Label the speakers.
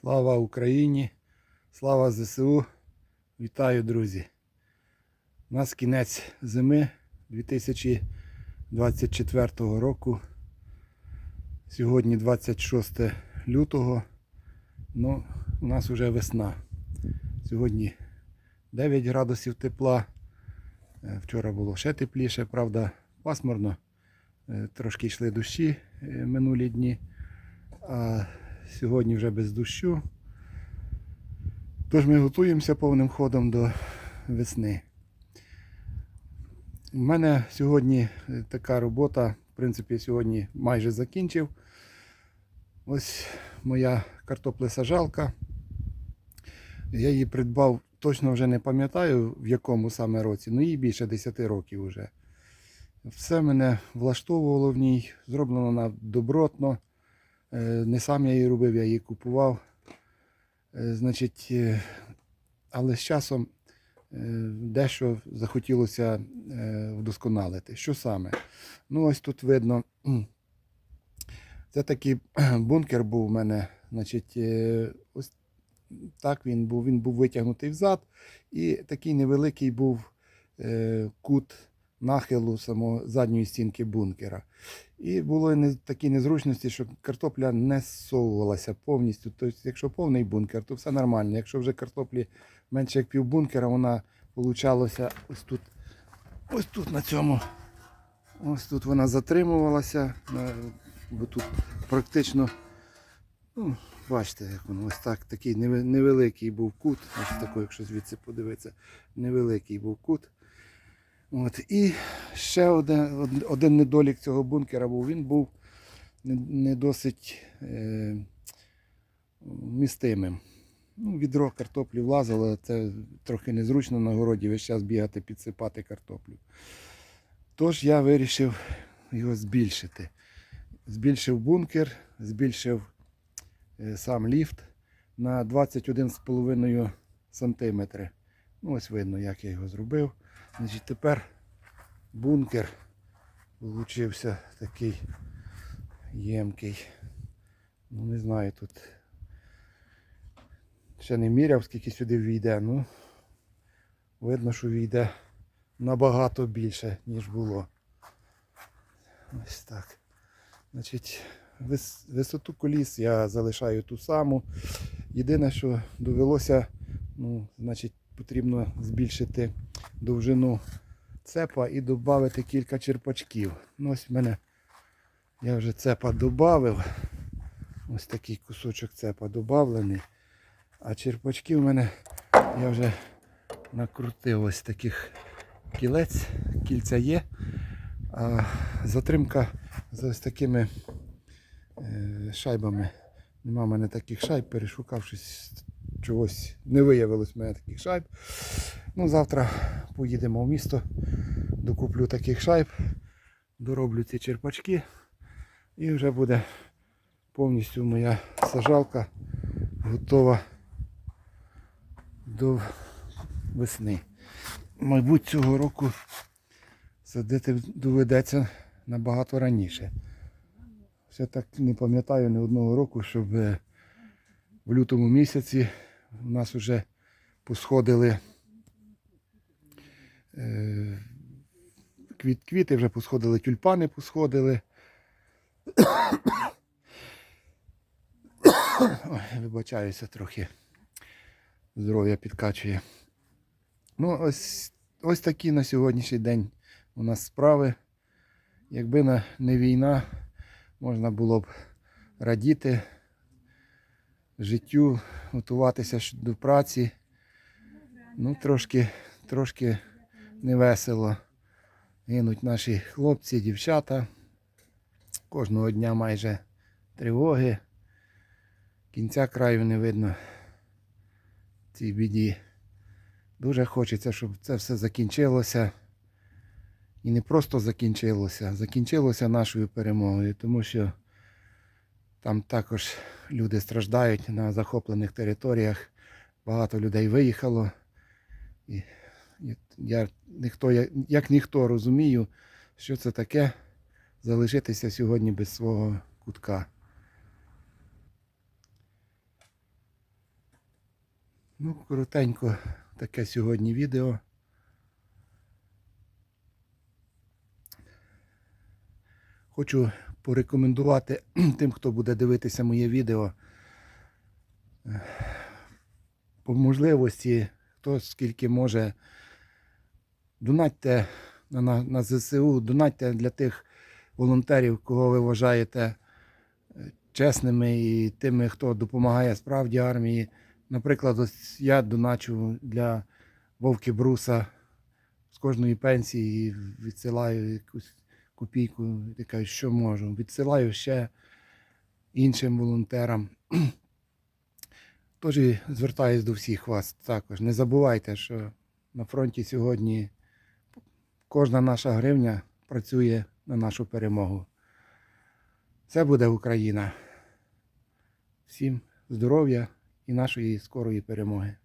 Speaker 1: Слава Україні! Слава ЗСУ! Вітаю, друзі! У нас кінець зими 2024 року. Сьогодні 26 лютого. Ну, у нас вже весна. Сьогодні 9 градусів тепла. Е, Вчора було ще тепліше, правда, пасмурно. Е, Трошки йшли дощі е, минулі дні. Сьогодні вже без дощу. Тож ми готуємося повним ходом до весни. У мене сьогодні е, така робота, в принципі, сьогодні майже закінчив. Ось моя картоплесажалка. Я її придбав, точно вже не пам'ятаю в якому саме році, ну їй більше 10 років вже. Все мене влаштовувало в ній, зроблено добротно. Е, Не сам я її робив, я її купував. Е, Значить, е, але з часом дещо захотілося вдосконалити. Що саме? Ну, ось тут видно. Це такий бункер був у мене. Значить, ось так він був. Він був витягнутий взад, і такий невеликий був кут нахилу самого задньої стінки бункера. І було не, такі незручності, що картопля не зсовувалася повністю. Тобто, якщо повний бункер, то все нормально. Якщо вже картоплі менше як пів бункера, вона получалося ось тут, ось тут на цьому. Ось тут вона затримувалася, бо тут практично, ну, бачите, як воно ось так, такий невеликий був кут. Ось такий, якщо звідси подивитися, невеликий був кут. От. І ще один, один недолік цього бункера був. Він був не, досить е, містимим. Ну, відро картоплі влазило, це трохи незручно на городі весь час бігати, підсипати картоплю. Тож я вирішив його збільшити. Збільшив бункер, збільшив е, сам ліфт на 21,5 см. Ну, ось видно, як я його зробив. Значить, тепер бункер получився такий ємкий. Ну, не знаю тут. Ще не міряв, скільки сюди війде. Ну, видно, що війде набагато більше, ніж було. Ось так. Значить, вис- висоту коліс я залишаю ту саму. Єдине, що довелося, ну, значить, потрібно збільшити довжину цепа і додати кілька черпачків. Ну, ось в мене я вже цепа додав. Ось такий кусочок цепа додавлений. А черпачки в мене я вже накрутив ось таких кілець, кільця є. А затримка з ось такими е, шайбами. Нема в мене таких шайб, перешукав щось чогось не виявилось в мене таких шайб. Ну, завтра поїдемо в місто, докуплю таких шайб, дороблю ці черпачки і вже буде повністю моя сажалка готова до весни. Мабуть, цього року садити доведеться набагато раніше. Все так не пам'ятаю ні одного року, щоб е, в лютому місяці у нас вже посходили е, квіт, квіти, вже посходили тюльпани, посходили. Ой, вибачаюся трохи. Здоров'я підкачує. Ну, ось, ось такі на сьогоднішній день у нас справи. Якби не війна, можна було б радіти життю, готуватися до праці. Ну, трошки, трошки невесело. Гинуть наші хлопці, дівчата. Кожного дня майже тривоги. Кінця краю не видно цій біді. Дуже хочеться, щоб це все закінчилося. І не просто закінчилося, закінчилося нашою перемогою, тому що там також люди страждають на захоплених територіях. Багато людей виїхало. І, я ніхто, як ніхто розумію, що це таке залишитися сьогодні без свого кутка. Ну, коротенько таке сьогодні відео. Хочу порекомендувати тим, хто буде дивитися моє відео. е, По можливості, хто скільки може, донатьте на, на, на ЗСУ, донатьте для тих волонтерів, кого ви вважаєте е, чесними і тими, хто допомагає справді армії. Наприклад, ось я доначу для Вовки Бруса з кожної пенсії відсилаю якусь копійку, кажу, що можу. Відсилаю ще іншим волонтерам. Тож звертаюсь до всіх вас також. Не забувайте, що на фронті сьогодні кожна наша гривня працює на нашу перемогу. Це буде Україна. Всім здоров'я і нашої скорої перемоги.